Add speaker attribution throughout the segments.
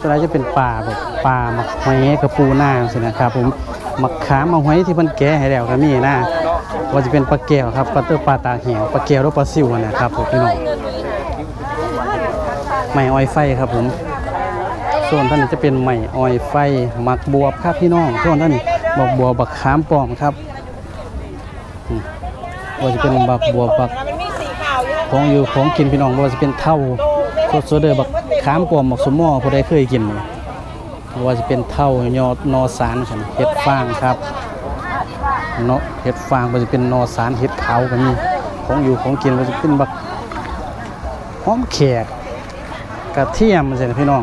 Speaker 1: ตัวนี้จะเป็นปลาแบบปลาหมักหอยกระปูหน้าสินะครับผมหมักขามหมาหอยที่มันแก่ให้แล้วก็มีนะว่าจะเป็นปลาแก้วครับปลาเตอร์ปลาตาเหี่ยวปลาแก้วหรือปลาซิวนะครับผมพี่น้องไม้อ้อยไฟครับผมส่วนท่านนี้จะเป็นไม้อ้อยไฟหมักบวบครับพี่น้องส่วนท่านนี้บักบวบบักขามปลอมครับว่าจะเป็นบักบวบบัก
Speaker 2: ขอ
Speaker 1: งอยู่ของกินพี่น้องว่าจะเป็นเท่าสดสดเด้อบัก ขามปลอมบักสมอผู้ใดเคยกินว่าจะเป็นเท่ายอดนอสารซั่นเห็ดฟางครับเนาะเห็ดฟางบ่ว่าจะเป็นนอสารเห็ดขาวก็มีของอยู่ของกินบ่ว่าจะเป็นบักหอมแขกกระเทียมจังซี่นะพี่น้อง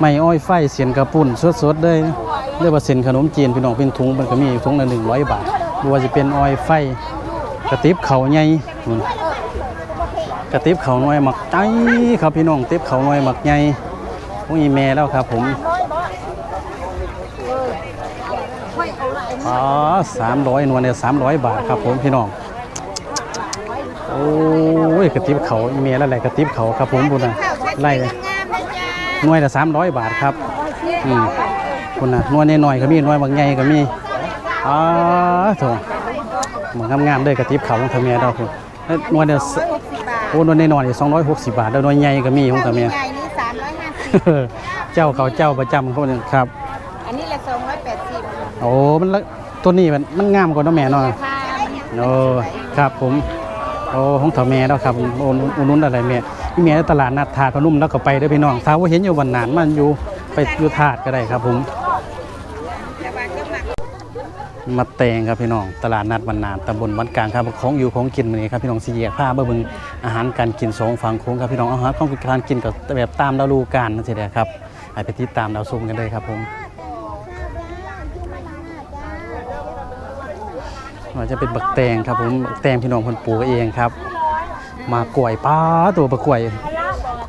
Speaker 1: ไม่อ้อยไฟเสียนกระปุ่นสดๆเลยเรียกว่าเส้นขนมจีนพี่น้องเป็นถุงมันก็มีถุงละ100บาทบ่ว่าจะเป็นอ้อยไฟกระติบเขาใหญ่ ระติบเขาหน่อยหมักใจครับพี่น้องติบเขาหน่อยหมักใหญ่พวกอีแม่แล้วครับผมอ๋อสามร้อยนวลเนี่ยสามร้อยบาทครับผมพี่น้องโอ้ยกระติบเขาอีเมลแล้วแหละกระติบเขาครับผมบุญนะไล่เลยหน่วยละสามร้อยบาทครับอืมคุณนะหน่วยน้อยก็มีหน่วยบางใหญ่ก็มีอ๋อโถเหมือนงามๆเลยกระติบเขาของทำเมียเราคุณ แล้วหน่วยเนี่ยโอ้นวลน้อยๆสองร้อยหกสิบบาทแล้วนวลใหญ่ก็มีของตาเมีย
Speaker 2: ใหญ่นี่สามร้อยห้าสิบ
Speaker 1: เจ้าเขาเจ้าประจำเขาเนี่ยครับ
Speaker 2: อันนี้ละสองร้อยแปดสิบ
Speaker 1: โอ้มันละตัวนี้มันมันงามกว่าเน้องแม่เนาะ
Speaker 2: ค่ะ
Speaker 1: โอ้ครับผมโอ้ของเถาแม่แล้วครับโอ้อุนุนอะไรแม่พี่แม่ตลาดนัดถาดพนุ่มแล้วก็ไปเด้อพี่น้องถ้าว่าเห็นอยู่วันนานมันอยู่ไปอยู่ถาดก็ได้ครับผม
Speaker 2: แต่ว่าก็หมัก
Speaker 1: มาแตงครับพี่น้อง ตลาดนัดวันนานตำบลวัดกลางครับของอยู่ของกินมื้อนี้ครับพี่น้องสี่แยกผ้าเบิ่งเบิ่งอาหารการกินสองฝั่งโค้งครับพี่น้องอาหารของการกินก็แบบตามฤดูกาลนั่นสิแหละครับไปไปติดตามดาวซุ่มกันเลยครับผมว่าจะเป็นบักแตงครับผมบักแตงพี่น้องคนปลูกเองครับ มากล้วยป้าตัวบักกล้วย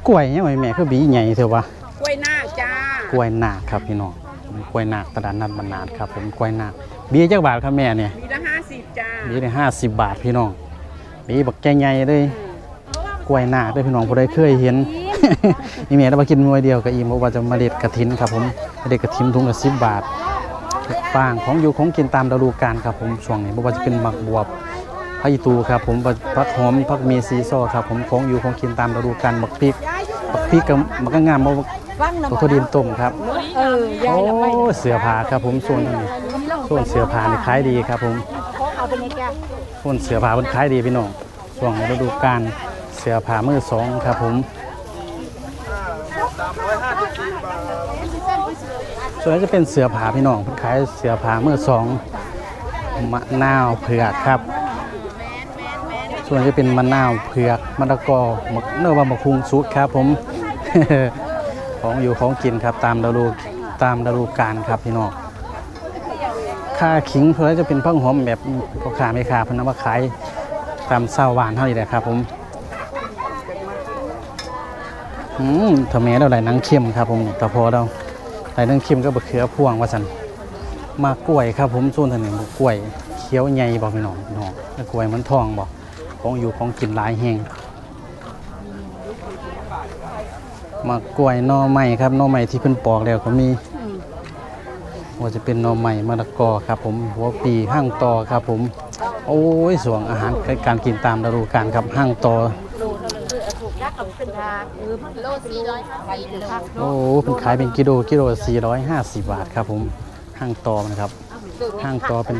Speaker 1: กล้วยเนี่ยงไงแม่คือบีใหญ่เถอะวะ
Speaker 2: กล้วยนาคจ้าก
Speaker 1: ล้วยนาคครับพี่น้องกล้วยนาคตลาดนัดบรรนานครับผมกล้วยนาคเบี้ยจักบาทครับแม่เนี่ย
Speaker 2: มีละห้าสิบจ้า
Speaker 1: เบี้ยได้ห้าสิบบาทพี่น้องเบี้ยบักแกใหญ่เลยกล้วยนาคด้วยพี่น้องผู้ใดเคยเห็นนี่แม่เราไปกินมวยเดียวกับอีมบอกว่าจะมาเด็ดกระถินครับผมเด็ดกระถินถุงละสิบบาทฟางของอยู่ของกินตามฤดูกาลครับผมช่วงนี้บอกว่าจะเป็นหมักบวบผักอีตูครับผมผักหอมผักเมซีซอครับผมของอยู่ของกินตามฤดูกาลบักพริกบักพริกก็มันก็งามบ่
Speaker 2: ฟังน้ำ
Speaker 1: ตัวดินต้มครับ
Speaker 2: เออ
Speaker 1: โอ้เสือผาครับผมส่วนนี้ ส่วนเสือผานี่ขายดีครับผม
Speaker 2: เอาไปในแก้ว
Speaker 1: ส่วนเสือผามันขายดีพี่น้องช่วงฤดูกาลเสือผามือสองครับผมส่วนนี้จะเป็นเสือผาพี่น้องพันขายเสือผามือสองมะนาวเผือกครับส่วนจะเป็นมะนาวเผือกมะละกอมะเนื้อว่ามะคุงสุกครับผมของอยู่ของกินครับตามฤดูตามฤดูกาลครับพี่น้อง ค่าขิงเพื่อจะเป็นพังหอมแบบก็ขาไม่ขาพนนัว่าขายตามเศร้าหวานเท่านี้แหละครับผมอืมทำไมเราได้หนังเข้มครับผมแต่พอเราได้หนังเข้มก็บะเขือพวงว่าสันมากล้วยครับผมส่วนถนนกล้วยเขี้ยวใหญ่บอกพี่น้องน้องแล้วกล้วยมันทองบอกของอยู่ของกินหลายแห่งมากล้วยน่อไม้ครับน่อไม้ที่เพิ่นปอกแล้วก็มี ว่าจะเป็นหน่อไม้มะละกอครับผมหัวปีห้างตอครับผม โอ้ยสวงอาหารการกินตามฤดูกาลครับห้างตอ
Speaker 2: ถูกยักษ์กับเป็นทางเออโลสี่ร้อยไปเลยครับ
Speaker 1: โอ้เพิ่นขายเป็นกิโลกิโล450 บาทครับผมห้างตอนะครับห้างตอเป็น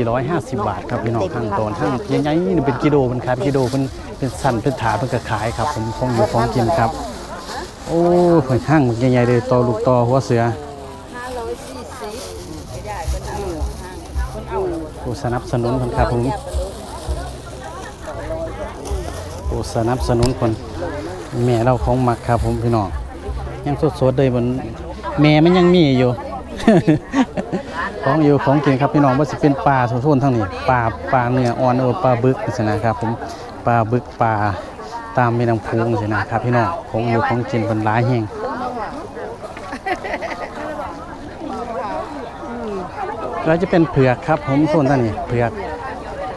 Speaker 1: 450 บาทครับพี่น้องห้างตอห้างใหญ่ๆนี่เป็นกิโลมันขายเป็นกิโลเป็นเป็นสันเป็นถาเพิ่นก็ขายครับผมของอยู่ของกินครับ โอ้ห้างใหญ่ๆเลยตอลูกตอหัวเสือ
Speaker 2: ห้าร้อยสี่สิบไม่ได้เป็นเอาห้างคนเอา
Speaker 1: ผู้สนับสนุนคนครับผมผู้สนับสนุนคนแม่เราของมักครับผมพี่น้องยังสดๆเลยบนแม่มันยังมีอยู่ ของอยู่ของกินครับพี่น้องว่าสิเป็นปลาสุทุนทั้งนี้ปลาปลาเนื้ออ่อนเออปลาบึกสนะครับผมปลาบึกปลาตามแม่น้ำพูงสนะครับพี่น้องของอยู่ของกินเป็นหลายแห่ง แล้วจะเป็นเผือกครับ ผมส่วนท่านนี้เผือก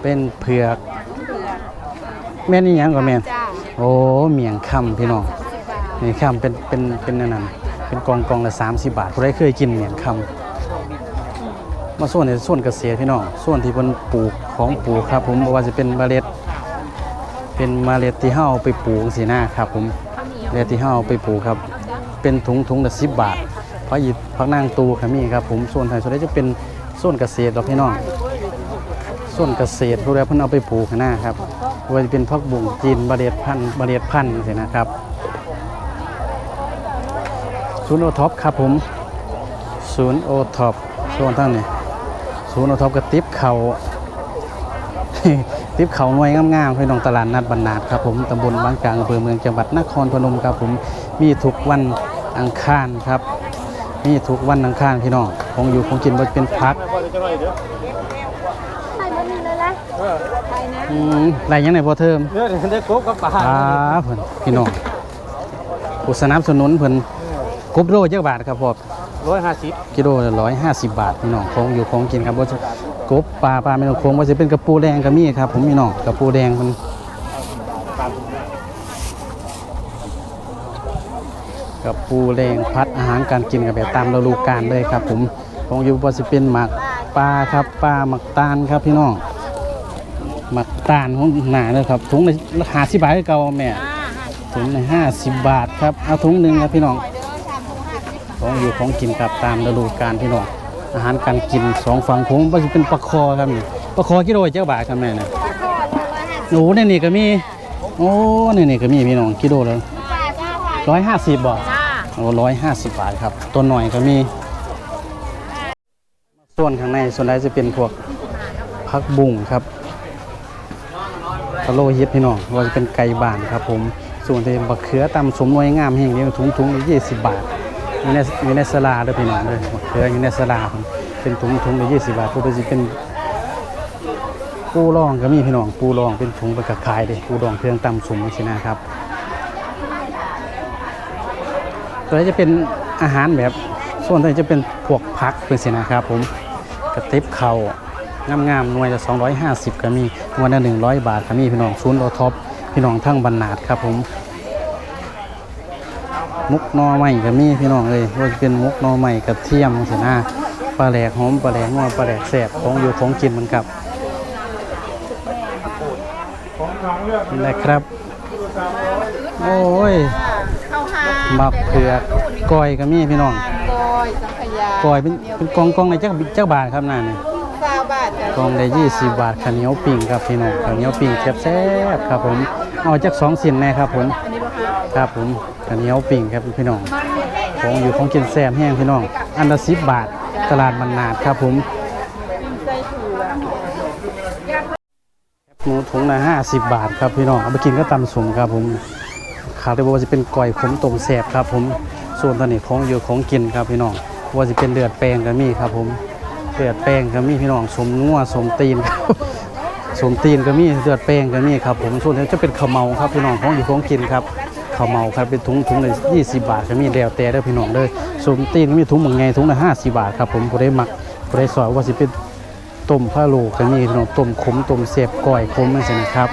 Speaker 1: เป็นเผือก แม่นี่ยังก่อนแม่น
Speaker 2: จ้า
Speaker 1: โอ้เมียงคำพี่น้อง
Speaker 2: สิบบาท
Speaker 1: นี่คำเป็นเป็นเป็นอันนั้นเป็นกองกองละ30บาทผู้ใดเคยกินเหมียนคำมาส่วนในส่วนเกษตรพี่น้องส่วนที่เพิ่นปลูกของปลูกครับ ผมบ่ว่าจะเป็นเมล็ด เป็นเมล็ดที่เฮาเอาไปปลูกสินะครับ ผมเมล็ดที่เฮาเอาไปปลูกครับ เป็นถุงถุงละ10บาทพักหยิบพักนางตูก็มีครับ ผมส่วนไทยส่วนใดจะเป็น ส่วนเกษตรดอกพี่น้องส่วนเกษตรผู้ใดเพิ่นเอาไปปลูกนะครับว่าจะเป็นพักบุ่งจีนบะเด็ดพันธุ์บะเด็ดพันสินะครับศูนย์โอท็อปครับผมศูนย์โอท็อปส่วนทั้งนี้ศูนย์โอท็อปกระติบเขาติบเขาหน่วยงามๆพี่น้องตลาดนัดบรรนาดครับผมตำบลบางกลางอำเภอเมืองจังหวัดนครพนมครับผมมีทุกวันอังคารครับ มีทุกวันอังคารพี่น้อง ของอยู่ของกินบ่เป็นพัก
Speaker 2: ไทยมันมีเลยละไทยนะ
Speaker 1: อืมไรยังไงพอเทอม
Speaker 3: เนื้อได้กบกับปลา
Speaker 1: อ่าเพิ่นพี่น้องผู้สนับสนุนเพิ่นกบโลเจ้าบาทครับพ่อ
Speaker 3: ร้อยห้าสิบ
Speaker 1: กิโลละร้อยห้าสิบบาทพี่น้องของอยู่ของกินครับว่าจะกบปลาปลาไม่ต้องโค้งว่าจะเป็นกระปูแดงก็มีครับ ผมพี่น้องกระปูแดงมันกระปูแดงพัดอาหารการกินกับแบบตามฤดูกาลเลยครับผม ของอยู่ว่าจะเป็นหมักปลาครับปลาหมักตาลครับพี่น้องหมักตาลของหนาเลยครับถุงละหาสิบบาทคือเก่าแม่ถุงละห้าสิบบาทครับเอาถุงหนึ่งครับพี่น้องของอยู่ของกินครับตามฤดูกาลพี่น้องอาหารการกินสองฝั่งผมว่าจะเป็นปลาคอครับนี่ปลาคอกิโลเจ้าบาทครับแม่นะโอ้ในนี่ก็มีโอ้ในนี่ก็มีพี่น้องกิโลเลยร้อยห้าสิบบาท
Speaker 2: จ้า
Speaker 1: โอ้ร้อยห้าสิบบาทครับตัวหน่อยก็มี ส่วนข้างในส่วนใดจะเป็นพวกพักบุ้งครับกะโลฮิตพี่น้องว่าจะเป็นไก่บานครับผม ส่วนที่บักเขือตำสมนวยงามแห่งเดียวถุงถุงละยี่สิบบาทอยู่ในอยู่ในสลาด้วยพี่น้องเลยมะเขืออยู่ในสลาผมเป็นถุงถุงละยี่สิบบาทผู้ไปสิเป็นปูรองก็มีพี่น้องปูรองเป็นถุงไปกระขายเด้ปูรองเครื่องตำสุ่มสินะครับตัวนี้จะเป็นอาหารแบบส่วนตัวนี้จะเป็นพวกพักเป็นสินะครับผม ระติบเข่างามๆหน่วยละ250 ก็มีหน่วยละ100 บาทก็มีพี่น้องศูนย์โอท็อปพี่น้องทั้งบรรนาดครับผม มุกหนอใหม่ก็มีพี่น้องเลยว่าจะเป็นมุกหนอใหม่กระเทียมสินะปลาแหลกหอมปลาแหลกนัวปลาแหลกแสบของอยู่ของกินเหมันกับนี่แหละครับ โอ้ย
Speaker 2: เข้าหา
Speaker 1: มักเผือกก้อยก็มีพี่น้อง
Speaker 2: กอยสังข ยา
Speaker 1: ก้อยเป็นเป็นกองกองในจักจักบาทครับนั่นนี่
Speaker 2: ซาบาทจ้ะ
Speaker 1: กองได้20บาทข้าวเหนียวปิ้งครับพี่น้องข้าวเหนียวปิ้งแซ่บๆครับผมเอาจักสองสินแน่ครับผม
Speaker 2: อันนี้ป่ะคะ
Speaker 1: ครับผมข้าวเหนียวปิ้งครับพี่น้องของอยู่ของกินแซ่บแห้งพี่น้อง อันละสิบบาทตลาดมันนาดครับผม
Speaker 2: ไส้ถั่ว
Speaker 1: หมูถุงละห้าสิบบาทครับพี่น้องเอาไปกินก็ตำสมครับผมขาดได้ว่าจะเป็นก้อยขมต้มแซ่บครับผมส่วนตอนนี้ของอยู่ของกินครับพี่น้อง ว่าจะเป็นเดือดแปลงก็มีครับ ผมเดือดแป้งก็มีพี่น้องสมนัวสมตีนครับสมตีนก็มีเดือดแป้งก็มีครับ ผมส่วนนี้จะเป็นข้าวเมาครับพี่น้องของอยู่ของกินครับข้าวเมาครับเป็นถุงถุงละยี่สิบบาทก็มีแล้วแต่เด้อพี่น้องเด้อสมตีนก็มีถุงบางไงถุงละห้าสิบบาทครับผมผู้ได้หมักผู้ได้สอยว่าสิเป็นต้มพะโล้ก็มีพี่น้องต้มขมต้มเสียบก้อยขมนั่นสินะครับ